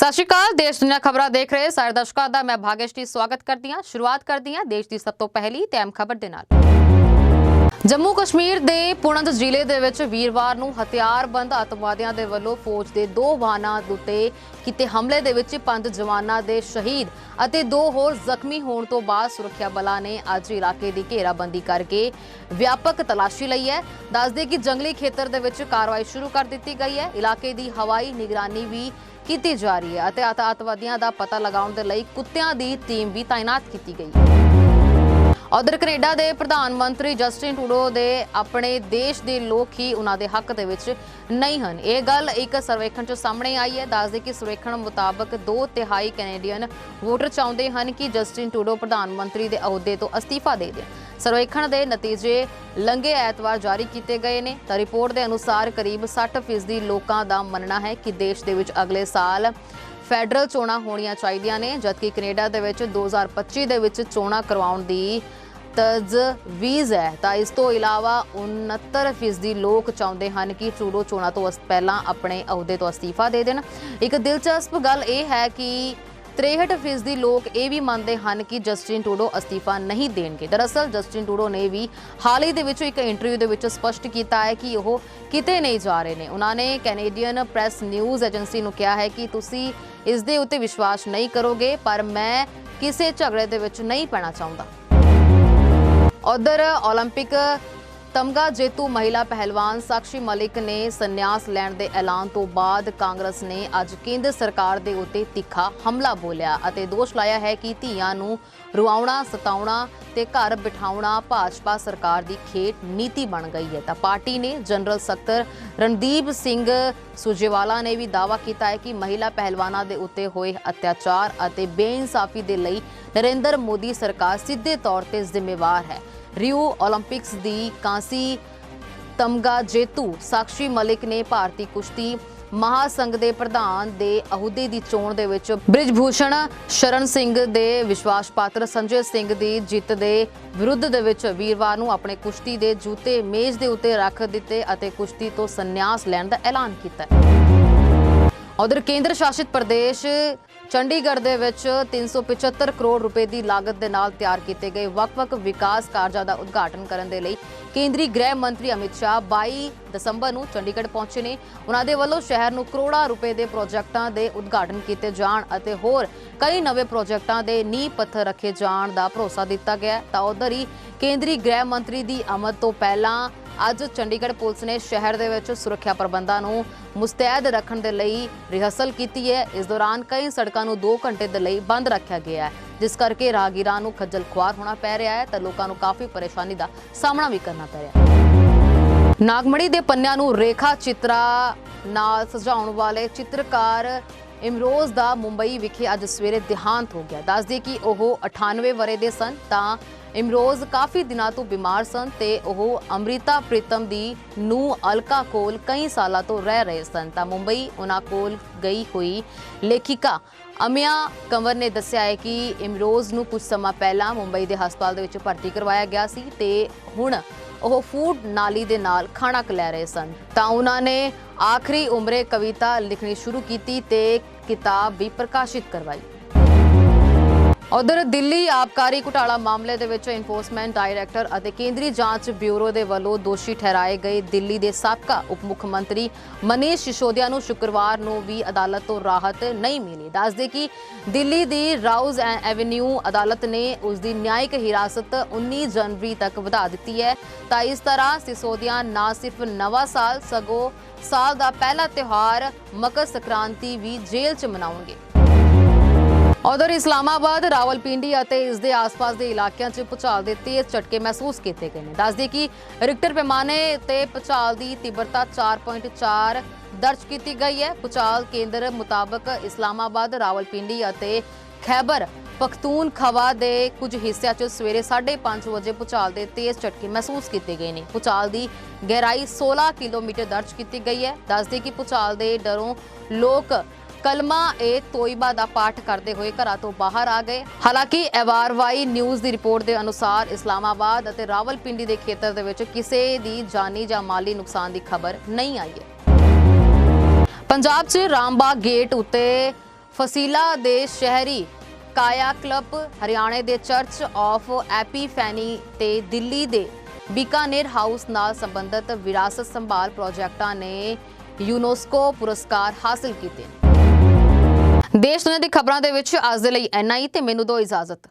ਸਤਿ ਸ਼੍ਰੀ ਅਕਾਲ, ਦੇਸ਼ ਦੁਨੀਆ ਖਬਰਾਂ ਦੇਖ ਰਹੇ ਸਾਰੇ ਦਰਸ਼ਕਾਂ ਦਾ ਮੈਂ ਭਾਗੇਸ਼ਟੀ ਸਵਾਗਤ ਕਰਦੀ ਹਾਂ, ਸ਼ੁਰੂਆਤ ਕਰਦੀ ਹਾਂ ਦੇਸ਼ ਦੀ ਸਭ ਤੋਂ ਪਹਿਲੀ ਤੇ ਅਹਿਮ ਖਬਰ ਦੇ ਨਾਲ। ਜੰਮੂ ਕਸ਼ਮੀਰ ਦੇ ਪੁਣਜ ਜ਼ਿਲ੍ਹੇ ਦੇ ਵਿੱਚ ਵੀਰਵਾਰ ਨੂੰ ਹਥਿਆਰਬੰਦ ਅੱਤਵਾਦੀਆਂ ਦੇ ਵੱਲੋਂ ਫੌਜ ਦੇ ਦੋ ਵਾਹਨਾਂ ਉੱਤੇ ਕੀਤੇ ਹਮਲੇ ਦੇ ਵਿੱਚ ਪੰਜ ਜਵਾਨਾਂ ਦੇ ਸ਼ਹੀਦ ਅਤੇ ਦੋ ਹੋਰ ਜ਼ਖਮੀ ਹੋਣ ਤੋਂ ਬਾਅਦ ਸੁਰੱਖਿਆ ਬਲਾਂ ਨੇ ਅੱਜ ਇਲਾਕੇ ਦੀ ਘੇਰਾਬੰਦੀ ਕਰਕੇ ਵਿਆਪਕ ਤਲਾਸ਼ੀ ਲਈ ਹੈ। ਦੱਸਦੇ ਕਿ ਜੰਗਲੀ ਖੇਤਰ ਦੇ ਵਿੱਚ ਕਾਰਵਾਈ ਸ਼ੁਰੂ ਕਰ ਦਿੱਤੀ ਗਈ ਹੈ। ਇਲਾਕੇ ਦੀ ਹਵਾਈ ਨਿਗਰਾਨੀ ਵੀ ਕੀਤੀ ਜਾ ਰਹੀ ਹੈ ਅਤੇ ਅੱਤ- ਅੱਤਵਾਦੀਆਂ ਦਾ ਪਤਾ ਲਗਾਉਣ ਦੇ ਲਈ ਕੁੱਤਿਆਂ ਦੀ ਟੀਮ ਵੀ ਤਾਇਨਾਤ ਕੀਤੀ ਗਈ ਹੈ। ਉਧਰ ਕੈਨੇਡਾ ਦੇ ਪ੍ਰਧਾਨ ਮੰਤਰੀ ਜਸਟਿਨ ਟੂਡੋ ਦੇ ਆਪਣੇ ਦੇਸ਼ ਦੇ ਲੋਕ ਹੀ ਉਹਨਾਂ ਦੇ ਹੱਕ ਦੇ ਵਿੱਚ ਨਹੀਂ ਹਨ। ਇਹ ਗੱਲ ਇੱਕ ਸਰਵੇਖਣ ਚ ਸਾਹਮਣੇ ਆਈ ਹੈ। ਦੱਸਦੇ ਕਿ ਸਰਵੇਖਣ ਮੁਤਾਬਕ 2 ਤਿਹਾਈ ਕੈਨੇਡੀਅਨ ਵੋਟਰ ਚਾਹੁੰਦੇ ਹਨ ਕਿ ਜਸਟਿਨ ਟੂਡੋ ਪ੍ਰਧਾਨ ਮੰਤਰੀ ਦੇ ਅਹੁਦੇ ਤੋਂ ਅਸਤੀਫਾ ਦੇ ਦੇਣ। ਸਰਵੇਖਣ ਦੇ ਨਤੀਜੇ ਲੰਘੇ ਐਤਵਾਰ ਜਾਰੀ ਕੀਤੇ ਗਏ ਨੇ। ਤਾਂ ਰਿਪੋਰਟ ਦੇ ਅਨੁਸਾਰ ਕਰੀਬ 60% ਲੋਕਾਂ ਦਾ ਮੰਨਣਾ ਹੈ ਕਿ ਦੇਸ਼ ਦੇ ਵਿੱਚ ਅਗਲੇ ਸਾਲ ਫੈਡਰਲ ਚੋਣਾਂ ਹੋਣੀਆਂ ਚਾਹੀਦੀਆਂ ਨੇ, ਜਦਕਿ ਕੈਨੇਡਾ ਦੇ ਵਿੱਚ 2025 ਦੇ ਵਿੱਚ ਚੋਣਾਂ ਕਰਵਾਉਣ ਦੀ ਤਜਵੀਜ਼ ਹੈ। ਤਾਂ ਇਸ ਤੋਂ ਇਲਾਵਾ 69% ਲੋਕ ਚਾਹੁੰਦੇ ਹਨ ਕਿ ਟਰੂਡੋ ਚੋਣਾਂ ਤੋਂ ਅਸ- ਪਹਿਲਾਂ ਆਪਣੇ ਅਹੁਦੇ ਤੋਂ ਅਸਤੀਫਾ ਦੇ ਦੇਣ। ਇੱਕ ਦਿਲਚਸਪ ਗੱਲ ਇਹ ਹੈ ਕਿ 63% ਲੋਕ ਇਹ ਵੀ ਮੰਨਦੇ ਹਨ ਕਿ ਜਸਟਿਨ ਟਰੂਡੋ ਅਸਤੀਫਾ ਨਹੀਂ ਦੇਣਗੇ ਦਰਅਸਲ ਜਸਟਿਨ ਟਰੂਡੋ ਨੇ ਵੀ ਹਾਲ ਹੀ ਦੇ ਵਿੱਚ ਇੱਕ ਇੰਟਰਵਿਊ ਦੇ ਵਿੱਚ ਸਪਸ਼ਟ ਕੀਤਾ ਹੈ ਕਿ ਉਹ ਕਿਤੇ ਨਹੀਂ ਜਾ ਰਹੇ ਨੇ ਉਹਨਾਂ ਨੇ ਕੈਨੇਡੀਅਨ ਪ੍ਰੈਸ ਨਿਊਜ਼ ਏਜੰਸੀ ਨੂੰ ਕਿਹਾ ਹੈ ਕਿ ਤੁਸੀਂ ਇਸ ਦੇ ਉੱਤੇ ਵਿਸ਼ਵਾਸ ਨਹੀਂ ਕਰੋਗੇ ਪਰ ਮੈਂ ਕਿਸੇ ਝਗੜੇ ਦੇ ਵਿੱਚ ਨਹੀਂ ਪੈਣਾ ਚਾਹੁੰਦਾ ਉਧਰ 올림픽 ਤਮਗਾ ਜੇਤੂ ਮਹਿਲਾ ਪਹਿਲਵਾਨ ਸਾਕਸ਼ੀ ਮਲਿਕ ਨੇ ਸੰਨਿਆਸ ਲੈਣ ਦੇ ਐਲਾਨ ਤੋਂ ਬਾਅਦ ਕਾਂਗਰਸ ਨੇ ਅੱਜ ਕੇਂਦਰ ਸਰਕਾਰ ਦੇ ਉੱਤੇ ਤਿੱਖਾ ਹਮਲਾ ਬੋਲਿਆ ਅਤੇ ਦੋਸ਼ ਲਾਇਆ ਹੈ ਕਿ ਧੀਆਂ ਨੂੰ ਰੁਆਉਣਾ, ਸਤਾਉਣਾ ਤੇ ਘਰ ਬਿਠਾਉਣਾ ਭਾਜਪਾ ਸਰਕਾਰ ਦੀ ਖੇਡ ਨੀਤੀ ਬਣ ਗਈ ਹੈ। ਤਾਂ ਪਾਰਟੀ ਨੇ ਜਨਰਲ ਸਕੱਤਰ ਰਣਦੀਪ ਸਿੰਘ ਸੁਜੇਵਾਲਾ ਨੇ ਵੀ ਦਾਅਵਾ ਕੀਤਾ ਹੈ ਕਿ ਮਹਿਲਾ ਪਹਿਲਵਾਨਾਂ ਦੇ ਉੱਤੇ ਹੋਏ ਅਤਿਆਚਾਰ ਅਤੇ ਬੇਇਨਸਾਫੀ ਦੇ ਲਈ ਨਰਿੰਦਰ ਮੋਦੀ ਸਰਕਾਰ ਸਿੱਧੇ ਤੌਰ ਤੇ ਜ਼ਿੰਮੇਵਾਰ ਹੈ। ਰਿਓ 올림픽ਸ ਦੀ ਕਾਂਸੀ ਤਮਗਾ ਜੇਤੂ ਸਾਕਸ਼ੀ ਮਲਿਕ ਨੇ ਭਾਰਤੀ ਕੁਸ਼ਤੀ ਮਹਾਸੰਘ ਦੇ ਪ੍ਰਧਾਨ ਦੇ ਅਹੁਦੇ ਦੀ ਚੋਣ ਦੇ ਵਿੱਚ ਬ੍ਰਿਜਭੂਸ਼ਣ ਸ਼ਰਨ ਸਿੰਘ ਦੇ ਵਿਸ਼ਵਾਸ ਪਾਤਰ ਸੰਜੇ ਸਿੰਘ ਦੀ ਜਿੱਤ ਦੇ ਵਿਰੁੱਧ ਦੇ ਵਿੱਚ ਵੀਰਵਾਰ ਨੂੰ ਆਪਣੇ ਕੁਸ਼ਤੀ ਦੇ ਜੂਤੇ ਮੇਜ਼ ਦੇ ਉੱਤੇ ਰੱਖ ਦਿੱਤੇ ਅਤੇ ਕੁਸ਼ਤੀ ਤੋਂ ਸੰਨਿਆਸ ਲੈਣ ਦਾ ਐਲਾਨ ਕੀਤਾ ਉਧਰ ਕੇਂਦਰ ਸ਼ਾਸਿਤ ਪ੍ਰਦੇਸ਼ ਚੰਡੀਗੜ੍ਹ ਦੇ ਵਿੱਚ 375 ਕਰੋੜ ਰੁਪਏ ਦੀ ਲਾਗਤ ਦੇ ਨਾਲ ਤਿਆਰ ਕੀਤੇ ਗਏ ਵੱਖ-ਵੱਖ ਵਿਕਾਸ ਕਾਰਜਾਂ ਦਾ ਉਦਘਾਟਨ ਕਰਨ ਦੇ ਲਈ ਕੇਂਦਰੀ ਗ੍ਰਹਿ ਮੰਤਰੀ ਅਮਿਤ ਸ਼ਾਹ 22 ਦਸੰਬਰ ਨੂੰ ਚੰਡੀਗੜ੍ਹ ਪਹੁੰਚੇ ਨੇ। ਉਹਨਾਂ ਦੇ ਵੱਲੋਂ ਸ਼ਹਿਰ ਨੂੰ ਕਰੋੜਾਂ ਰੁਪਏ ਦੇ ਪ੍ਰੋਜੈਕਟਾਂ ਦੇ ਉਦਘਾਟਨ ਕੀਤੇ ਜਾਣ ਅਤੇ ਹੋਰ ਕਈ ਨਵੇਂ ਪ੍ਰੋਜੈਕਟਾਂ ਦੇ ਨੀਂਹ ਪੱਥਰ ਰੱਖੇ ਜਾਣ ਦਾ ਭਰੋਸਾ ਦਿੱਤਾ ਗਿਆ ਤਾਂ ਉਧਰ ਹੀ ਕੇਂਦਰੀ ਗ੍ਰਹਿ ਮੰਤਰੀ ਦੀ ਆਮਦ ਤੋਂ ਪਹਿਲਾਂ ਅੱਜ ਚੰਡੀਗੜ੍ਹ ਪੁਲਿਸ ਨੇ ਸ਼ਹਿਰ ਦੇ ਵਿੱਚ ਸੁਰੱਖਿਆ ਪ੍ਰਬੰਧਾਂ ਨੂੰ ਮੁਸਤੈਦ ਰੱਖਣ ਦੇ ਲਈ ਰਿਹਰਸਲ ਕੀਤੀ ਹੈ। ਇਸ ਦੌਰਾਨ ਕਈ ਸੜਕਾਂ ਨੂੰ 2 ਘੰਟੇ ਦੇ ਲਈ ਬੰਦ ਰੱਖਿਆ ਗਿਆ ਹੈ। ਜਿਸ ਕਰਕੇ ਰਾਹਗੀਰਾਂ ਨੂੰ ਖੱਜਲ ਖੁਆਰ ਹੋਣਾ ਪੈ ਰਿਹਾ ਹੈ ਤਾਂ ਲੋਕਾਂ ਨੂੰ ਕਾਫੀ ਪਰੇਸ਼ਾਨੀ ਦਾ ਸਾਹਮਣਾ ਵੀ ਕਰਨਾ ਪੈ ਰਿਹਾ ਹੈ। ਨਾਗਮੜੀ ਦੇ ਪੰਨਿਆਂ ਨੂੰ ਰੇਖਾ ਚਿੱਤਰਾ ਨਾਲ ਸਜਾਉਣ ਵਾਲੇ ਚਿੱਤਰਕਾਰ ਇਮਰੋਜ਼ ਦਾ ਮੁੰਬਈ ਵਿਖੇ ਅੱਜ ਸਵੇਰੇ ਦੇਹਾਂਤ ਹੋ ਗਿਆ। ਦੱਸਦੇ ਕਿ ਉਹ 98 ਵਰੇ ਦੇ ਸਨ ਤਾਂ ਇਮਰੋਜ਼ ਕਾਫੀ ਦਿਨਾਂ ਤੋਂ ਬਿਮਾਰ ਸਨ ਤੇ ਉਹ ਅੰਮ੍ਰਿਤਾ ਪ੍ਰੀਤਮ ਦੀ ਨੂੰ ਅਲਕਾ ਕੋਲ ਕਈ ਸਾਲਾਂ ਤੋਂ ਰਹਿ ਰਹੇ ਸਨ। ਤਾਂ ਮੁੰਬਈ ਉਹਨਾਂ ਕੋਲ ਗਈ ਹੋਈ ਲੇਖਿਕਾ ਅਮਿਆ ਕੰਵਰ ਨੇ ਦੱਸਿਆ ਹੈ ਕਿ ਇਮਰੋਜ਼ ਨੂੰ ਕੁਝ ਸਮਾਂ ਪਹਿਲਾਂ ਮੁੰਬਈ ਦੇ ਹਸਪਤਾਲ ਦੇ ਵਿੱਚ ਭਰਤੀ ਕਰਵਾਇਆ ਗਿਆ ਸੀ ਤੇ ਹੁਣ ਉਹ ਫੂਡ ਨਾਲੀ ਦੇ ਨਾਲ ਖਾਣਾ ਲੈ ਰਹੇ ਸਨ। ਤਾਂ ਉਹਨਾਂ ਨੇ ਆਖਰੀ ਉਮਰੇ ਕਵਿਤਾ ਲਿਖਣੀ ਸ਼ੁਰੂ ਕੀਤੀ ਤੇ ਕਿਤਾਬ ਵੀ ਪ੍ਰਕਾਸ਼ਿਤ ਕਰਵਾਈ। ਉਧਰ ਦਿੱਲੀ ਆਬਕਾਰੀ ਘੁਟਾਲਾ ਮਾਮਲੇ ਦੇ ਵਿੱਚ ਇਨਫੋਰਸਮੈਂਟ ਡਾਇਰੈਕਟਰ ਅਤੇ ਕੇਂਦਰੀ ਜਾਂਚ ਬਿਊਰੋ ਦੇ ਵੱਲੋਂ ਦੋਸ਼ੀ ਠਹਿਰਾਏ ਗਏ ਦਿੱਲੀ ਦੇ ਸਾਬਕਾ ਉਪ ਮੁੱਖ ਮੰਤਰੀ ਮਨੀਸ਼ ਸਿਸੋਦੀਆ ਨੂੰ ਸ਼ੁੱਕਰਵਾਰ ਨੂੰ ਵੀ ਅਦਾਲਤ ਤੋਂ ਰਾਹਤ ਨਹੀਂ ਮਿਲੀ। ਦੱਸਦੇ ਕਿ ਦਿੱਲੀ ਦੀ ਰਾਉਜ਼ ਐਵਨਿਊ ਅਦਾਲਤ ਨੇ ਉਸ ਦੀ ਨਿਆਇਕ ਹਿਰਾਸਤ 19 ਜਨਵਰੀ ਤੱਕ ਵਧਾ ਦਿੱਤੀ ਹੈ। ਤਾਂ ਇਸ ਤਰ੍ਹਾਂ ਸਿਸੋਦੀਆ ਨਾ ਸਿਰਫ ਨਵਾਂ ਸਾਲ, ਸਗੋਂ ਸਾਲ ਦਾ ਪਹਿਲਾ ਤਿਉਹਾਰ ਮਕਰ ਸੰਕ੍ਰਾਂਤੀ ਵੀ ਜੇਲ੍ਹ 'ਚ ਮਨਾਉਣਗੇ। ਉਧਰ ਇਸਲਾਮਾਬਾਦ, ਰਾਵਲਪਿੰਡੀ ਅਤੇ ਇਸ ਦੇ ਆਸ-ਪਾਸ ਦੇ ਇਲਾਕਿਆਂ 'ਚ ਭੂਚਾਲ ਦੇ ਤੇਜ਼ ਝਟਕੇ ਮਹਿਸੂਸ ਕੀਤੇ ਗਏ ਨੇ। ਦੱਸਦੀ ਕਿ ਰਿਕਟਰ ਪੈਮਾਨੇ ਤੇ ਭੂਚਾਲ ਦੀ ਤੀਬਰਤਾ 4.4 ਦਰਜ ਕੀਤੀ ਗਈ ਹੈ। ਭੂਚਾਲ ਕੇਂਦਰ ਮੁਤਾਬਕ ਇਸਲਾਮਾਬਾਦ, ਰਾਵਲਪਿੰਡੀ ਅਤੇ ਖੈਬਰ ਪਖਤੂਨਖਵਾ ਦੇ ਕੁਝ ਹਿੱਸਿਆਂ 'ਚ ਸਵੇਰੇ 5:30 ਵਜੇ ਭੂਚਾਲ ਦੇ ਤੇਜ਼ ਝਟਕੇ ਮਹਿਸੂਸ ਕੀਤੇ ਗਏ ਨੇ। ਭੂਚਾਲ ਦੀ ਗਹਿਰਾਈ 16 ਕਿਲੋਮੀਟਰ ਦਰਜ ਕੀਤੀ ਗਈ ਹੈ। ਦੱਸਦੇ ਕਿ ਭੂਚਾਲ ਦੇ ਡਰੋਂ ਲੋਕ ਕਲਮਾ ਏ ਤੋਇਬਾ ਦਾ ਪਾਠ ਕਰਦੇ ਹੋਏ ਘਰਾਂ ਤੋਂ ਬਾਹਰ ਆ ਗਏ ਹਾਲਾਂਕਿ ਐਵਾਰਵਾਈ ਨਿਊਜ਼ ਦੀ ਰਿਪੋਰਟ ਦੇ ਅਨੁਸਾਰ ਇਸਲਾਮਾਬਾਦ ਅਤੇ ਰਾਵਲਪਿੰਡੀ ਦੇ ਖੇਤਰ ਦੇ ਵਿੱਚ ਕਿਸੇ ਦੀ ਜਾਨੀ ਜਾਂ ਮਾਲੀ ਨੁਕਸਾਨ ਦੀ ਖਬਰ ਨਹੀਂ ਆਈ ਹੈ ਪੰਜਾਬ 'ਚ ਰਾਮਬਾਗ ਗੇਟ ਉੱਤੇ ਫਸੀਲਾ ਦੇ ਸ਼ਹਿਰੀ ਕਾਇਆ ਕਲੱਬ ਹਰਿਆਣੇ ਦੇ ਚਰਚ ਆਫ ਐਪੀਫੈਨੀ ਤੇ ਦਿੱਲੀ ਦੇ ਬੀਕਾਨੇਰ ਹਾਊਸ ਨਾਲ ਸੰਬੰਧਿਤ ਵਿਰਾਸਤ ਸੰਭਾਲ ਪ੍ਰੋਜੈਕਟਾਂ ਨੇ ਯੂਨੈਸਕੋ ਪੁਰਸਕਾਰ ਹਾਸਲ ਕੀਤੇ ਨੇ। ਦੇਸ਼ ਦੁਨੀਆ ਦੀ ਖਬਰਾਂ ਦੇ ਵਿੱਚ ਅੱਜ ਦੇ ਲਈ ਐਨਾ ਹੀ ਤੇ ਮੈਨੂੰ ਦਿਓ ਇਜਾਜ਼ਤ।